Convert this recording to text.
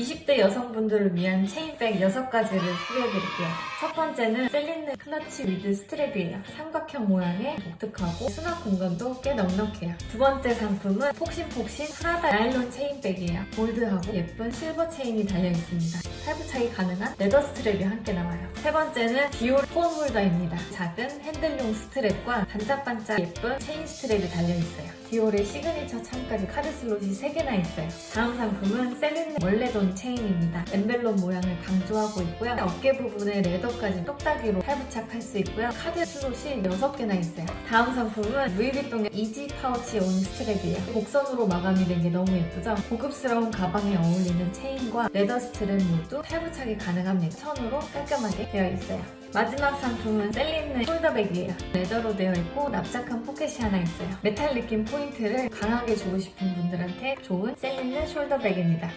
20대 여성분들을 위한 체인백 6가지를 소개해드릴게요. 첫 번째는 셀린느 클러치 위드 스트랩이에요. 삼각형 모양의 독특하고 수납 공간도 꽤 넉넉해요. 두 번째 상품은 폭신폭신 프라다 나일론 체인백이에요. 볼드하고 예쁜 실버 체인이 달려있습니다. 탈부착이 가능한 레더 스트랩이 함께 나와요. 세 번째는 디올 폰 홀더입니다. 작은 핸들용 스트랩과 반짝반짝 예쁜 체인 스트랩이 달려있어요. 디올의 시그니처 창까지 카드 슬롯이 3개나 있어요. 다음 상품은 셀린느 원래돈 체인입니다. 엠벨론 모양을 강조하고 있고요. 어깨 부분에 레더까지 똑딱이로 탈부착할 수 있고요. 카드 슬롯이 6개나 있어요. 다음 상품은 루이비통의 이지 파우치 온 스트랩이에요. 곡선으로 마감이 된 게 너무 예쁘죠? 고급스러운 가방에 어울리는 체인과 레더 스트랩 모두 탈부착이 가능합니다. 천으로 깔끔하게 되어 있어요. 마지막 상품은 셀린느 숄더백이에요. 레더로 되어 있고 납작한 포켓이 하나 있어요. 메탈 느낌 포인트를 강하게 주고 싶은 분들한테 좋은 셀린느 숄더백입니다.